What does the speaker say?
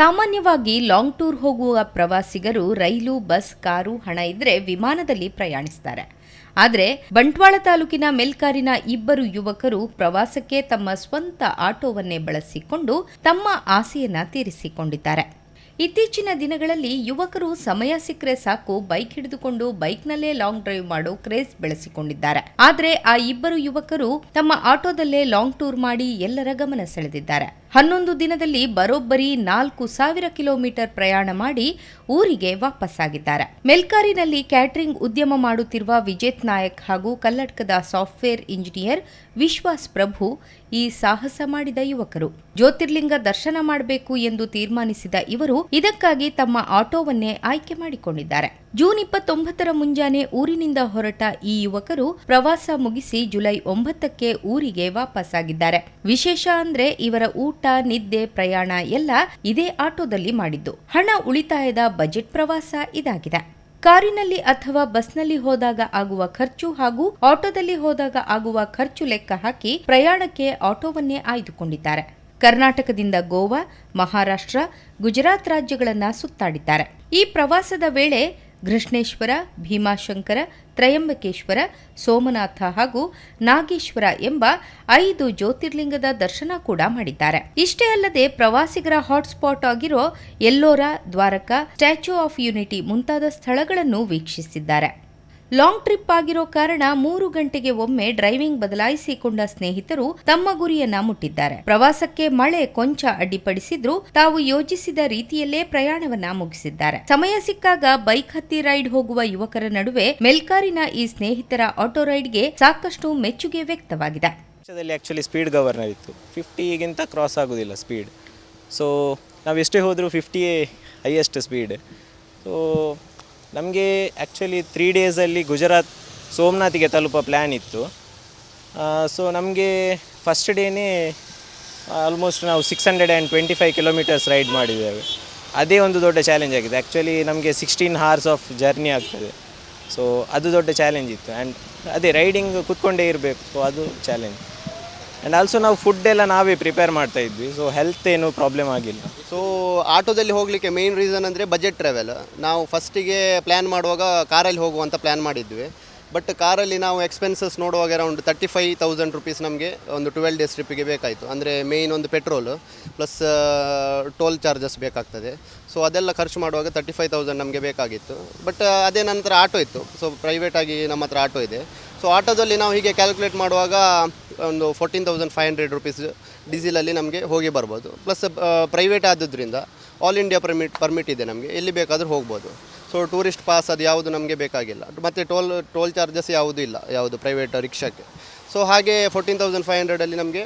ಸಾಮಾನ್ಯವಾಗಿ long tour ಹೋಗುವ ಪ್ರವಾಸಿಗರು ರೈಲು, ಬಸ್, ಕಾರು, ಹಣ ಇದ್ರೆ ವಿಮಾನದಲ್ಲಿ ಪ್ರಯಾಣಿಸ್ತಾರೆ. ಆದರೆ ಬಂಟ್ವಾಳ ತಾಲೂಕಿನ ಮೇಲ್ಕಾರಿನ ಇಬ್ಬರು ಯುವಕರು ಪ್ರವಾಸಕ್ಕೆ ತಮ್ಮ ಸ್ವಂತ ಆಟೋವನ್ನೇ ಬಳಸಿಕೊಂಡು ತಮ್ಮ ಆಸೆಯನ್ನ ತೀರಿಸಿಕೊಂಡಿದ್ದಾರೆ. ಇತ್ತೀಚಿನ ದಿನಗಳಲ್ಲಿ ಯುವಕರು ಸಮಯ ಸಿಕ್ಕರೆ ಸಾಕು ಬೈಕ್ ಹಿಡಿದುಕೊಂಡು ಬೈಕ್ನಲ್ಲೇ ಲಾಂಗ್ ಡ್ರೈವ್ ಮಾಡೋ ಕ್ರೇಜ್ ಬೆಳೆಸಿಕೊಂಡಿದ್ದಾರೆ. ಆದರೆ ಆ ಇಬ್ಬರು ಯುವಕರು ತಮ್ಮ ಆಟೋದಲ್ಲೇ ಲಾಂಗ್ ಟೂರ್ ಮಾಡಿ ಎಲ್ಲರ ಗಮನ ಸೆಳೆದಿದ್ದಾರೆ. ಹನ್ನೊಂದು ದಿನದಲ್ಲಿ ಬರೋಬ್ಬರಿ ನಾಲ್ಕು ಸಾವಿರ ಕಿಲೋಮೀಟರ್ ಪ್ರಯಾಣ ಮಾಡಿ ಊರಿಗೆ ವಾಪಸ್ಸಾಗಿದ್ದಾರೆ. ಮೆಲ್ಕಾರಿನಲ್ಲಿ ಕ್ಯಾಟರಿಂಗ್ ಉದ್ಯಮ ಮಾಡುತ್ತಿರುವ ವಿಜೇತ್ ನಾಯಕ್ ಹಾಗೂ ಕಲ್ಲಡ್ಕದ ಸಾಫ್ಟ್ವೇರ್ ಇಂಜಿನಿಯರ್ ವಿಶ್ವಾಸ್ ಪ್ರಭು ಈ ಸಾಹಸ ಮಾಡಿದ ಯುವಕರು. ಜ್ಯೋತಿರ್ಲಿಂಗ ದರ್ಶನ ಮಾಡಬೇಕು ಎಂದು ತೀರ್ಮಾನಿಸಿದ ಇವರು ಇದಕ್ಕಾಗಿ ತಮ್ಮ ಆಟೋವನ್ನೇ ಆಯ್ಕೆ ಮಾಡಿಕೊಂಡಿದ್ದಾರೆ. ಜೂನ್ ಇಪ್ಪತ್ತೊಂಬತ್ತರ ಮುಂಜಾನೆ ಊರಿನಿಂದ ಹೊರಟ ಈ ಯುವಕರು ಪ್ರವಾಸ ಮುಗಿಸಿ ಜುಲೈ ಒಂಬತ್ತಕ್ಕೆ ಊರಿಗೆ ವಾಪಸ್ಸಾಗಿದ್ದಾರೆ. ವಿಶೇಷ ಅಂದ್ರೆ ಇವರ ಊಟ ನಿದ್ದೆ, ಪ್ರಯಾಣ ಎಲ್ಲ ಇದೇ ಆಟೋದಲ್ಲಿ ಮಾಡಿದ್ದು. ಹಣ ಉಳಿತಾಯದ ಬಜೆಟ್ ಪ್ರವಾಸ ಇದಾಗಿದೆ. ಕಾರಿನಲ್ಲಿ ಅಥವಾ ಬಸ್ನಲ್ಲಿ ಹೋದಾಗ ಆಗುವ ಖರ್ಚು ಹಾಗೂ ಆಟೋದಲ್ಲಿ ಹೋದಾಗ ಆಗುವ ಖರ್ಚು ಲೆಕ್ಕ ಹಾಕಿ ಪ್ರಯಾಣಕ್ಕೆ ಆಟೋವನ್ನೇ ಆಯ್ದುಕೊಂಡಿದ್ದಾರೆ. ಕರ್ನಾಟಕದಿಂದ ಗೋವಾ, ಮಹಾರಾಷ್ಟ್ರ, ಗುಜರಾತ್ ರಾಜ್ಯಗಳನ್ನ ಸುತ್ತಾಡಿದ್ದಾರೆ. ಈ ಪ್ರವಾಸದ ವೇಳೆ ಕೃಷ್ಣೇಶ್ವರ, ಭೀಮಾಶಂಕರ, ತ್ರಯಂಬಕೇಶ್ವರ, ಸೋಮನಾಥ ಹಾಗೂ ನಾಗೇಶ್ವರ ಎಂಬ ಐದು ಜ್ಯೋತಿರ್ಲಿಂಗದ ದರ್ಶನ ಕೂಡ ಮಾಡಿದ್ದಾರೆ. ಇಷ್ಟೇ ಅಲ್ಲದೆ ಪ್ರವಾಸಿಗರ ಹಾಟ್ಸ್ಪಾಟ್ ಆಗಿರೋ Ellora Dwarka, statue of unity ಮುಂತಾದ ಸ್ಥಳಗಳನ್ನು ವೀಕ್ಷಿಸಿದ್ದಾರೆ. ಲಾಂಗ್ ಟ್ರಿಪ್ ಆಗಿರೋ ಕಾರಣ ಮೂರು ಗಂಟೆಗೆ ಒಮ್ಮೆ ಡ್ರೈವಿಂಗ್ ಬದಲಾಯಿಸಿಕೊಂಡ ಸ್ನೇಹಿತರು ತಮ್ಮ ಗುರಿಯನ್ನ ಮುಟ್ಟಿದ್ದಾರೆ. ಪ್ರವಾಸಕ್ಕೆ ಮಳೆ ಕೊಂಚ ಅಡ್ಡಿಪಡಿಸಿದ್ರು ತಾವು ಯೋಜಿಸಿದ ರೀತಿಯಲ್ಲೇ ಪ್ರಯಾಣವನ್ನ ಮುಗಿಸಿದ್ದಾರೆ. ಸಮಯ ಸಿಕ್ಕಾಗ ಬೈಕ್ ಹತ್ತಿ ರೈಡ್ ಹೋಗುವ ಯುವಕರ ನಡುವೆ ಮೆಲ್ಕಾರಿನ ಈ ಸ್ನೇಹಿತರ ಆಟೋ ರೈಡ್ಗೆ ಸಾಕಷ್ಟು ಮೆಚ್ಚುಗೆ ವ್ಯಕ್ತವಾಗಿದೆ. ಆ್ಯಕ್ಚುಲಿ ಸ್ಪೀಡ್ ಗವರ್ನರ್ ಇತ್ತು. ಫಿಫ್ಟಿಗಿಂತ ಕ್ರಾಸ್ ಆಗೋದಿಲ್ಲ ಸ್ಪೀಡ್ ಸೊ ನಾವು ಎಷ್ಟೇ ಹೋದರೂ ಫಿಫ್ಟಿಯೇ ಹೈಯೆಸ್ಟ್ ಸ್ಪೀಡ್ ಸೊ ನಮಗೆ ಆ್ಯಕ್ಚುಲಿ ತ್ರೀ ಡೇಸಲ್ಲಿ ಗುಜರಾತ್ ಸೋಮನಾಥಿಗೆ ತಲುಪೋ ಪ್ಲ್ಯಾನ್ ಇತ್ತು. ಸೊ ನಮಗೆ ಫಸ್ಟ್ ಡೇನೇ ಆಲ್ಮೋಸ್ಟ್ ನಾವು six hundred and twenty five kilometres ride ಮಾಡಿದ್ದೇವೆ. ಅದೇ ಒಂದು ದೊಡ್ಡ ಚಾಲೆಂಜ್ ಆಗಿದೆ. ಆ್ಯಕ್ಚುಲಿ ನಮಗೆ ಸಿಕ್ಸ್ಟೀನ್ ಹಾರ್ಸ್ ಆಫ್ ಜರ್ನಿ ಆಗ್ತದೆ. ಸೊ ಅದು ದೊಡ್ಡ ಚಾಲೆಂಜ್ ಇತ್ತು. ಆ್ಯಂಡ್ ಅದೇ ರೈಡಿಂಗ್ ಕೂತ್ಕೊಂಡೇ ಇರಬೇಕು. ಅದು ಚಾಲೆಂಜ್ ಆ್ಯಂಡ್ ಆಲ್ಸೋ ನಾವು ಫುಡ್ ಎಲ್ಲ ನಾವೇ ಪ್ರಿಪೇರ್ ಮಾಡ್ತಾ ಇದ್ವಿ. ಸೊ ಹೆಲ್ತ್ ಏನು ಪ್ರಾಬ್ಲಮ್ ಆಗಿಲ್ಲ. ಸೊ ಆಟೋದಲ್ಲಿ ಹೋಗಲಿಕ್ಕೆ ಮೇನ್ ರೀಸನ್ ಅಂದರೆ ಬಜೆಟ್ ಟ್ರಾವೆಲ್ ನಾವು ಫಸ್ಟಿಗೆ ಪ್ಲ್ಯಾನ್ ಮಾಡುವಾಗ ಕಾರಲ್ಲಿ ಹೋಗುವಂತ ಪ್ಲ್ಯಾನ್ ಮಾಡಿದ್ವಿ. ಬಟ್ ಕಾರಲ್ಲಿ ನಾವು ಎಕ್ಸ್ಪೆನ್ಸಸ್ ನೋಡುವಾಗ around thirty five thousand rupees ನಮಗೆ ಒಂದು ಟ್ವೆಲ್ ಡೇಸ್ ಟ್ರಿಪ್ಪಿಗೆ ಬೇಕಾಯಿತು. ಅಂದರೆ ಮೇಯ್ನ್ ಒಂದು ಪೆಟ್ರೋಲು ಪ್ಲಸ್ ಟೋಲ್ ಚಾರ್ಜಸ್ ಬೇಕಾಗ್ತದೆ. ಸೊ ಅದೆಲ್ಲ ಖರ್ಚು ಮಾಡುವಾಗ ತರ್ಟಿ ಫೈವ್ ತೌಸಂಡ್ ನಮಗೆ ಬೇಕಾಗಿತ್ತು. ಬಟ್ ಅದೇ ನಂತರ ಆಟೋ ಇತ್ತು. ಸೊ ಪ್ರೈವೇಟಾಗಿ ನಮ್ಮ ಹತ್ರ ಆಟೋ ಇದೆ. ಸೊ ಆಟೋದಲ್ಲಿ ನಾವು ಹೀಗೆ ಕ್ಯಾಲ್ಕುಲೇಟ್ ಮಾಡುವಾಗ ಒಂದು fourteen thousand five hundred rupees ಡೀಸೆಲಲ್ಲಿ ನಮಗೆ ಹೋಗಿ ಬರ್ಬೋದು. ಪ್ಲಸ್ ಪ್ರೈವೇಟ್ ಆದ್ದರಿಂದ ಆಲ್ ಇಂಡಿಯಾ ಪರ್ಮಿಟ್ ಪರ್ಮಿಟ್ ಇದೆ ನಮಗೆ. ಎಲ್ಲಿ ಬೇಕಾದರೂ ಹೋಗ್ಬೋದು. ಸೊ ಟೂರಿಸ್ಟ್ ಪಾಸ್ ಅದು ಯಾವುದು ನಮಗೆ ಬೇಕಾಗಿಲ್ಲ. ಮತ್ತು ಟೋಲ್ ಟೋಲ್ ಚಾರ್ಜಸ್ ಯಾವುದೂ ಇಲ್ಲ, ಯಾವುದು ಪ್ರೈವೇಟ್ ರಿಕ್ಷಾಕ್ಕೆ. ಸೊ ಹಾಗೆ ಫೋರ್ಟೀನ್ ತೌಸಂಡ್ ಫೈವ್ ಹಂಡ್ರೆಡಲ್ಲಿ ನಮಗೆ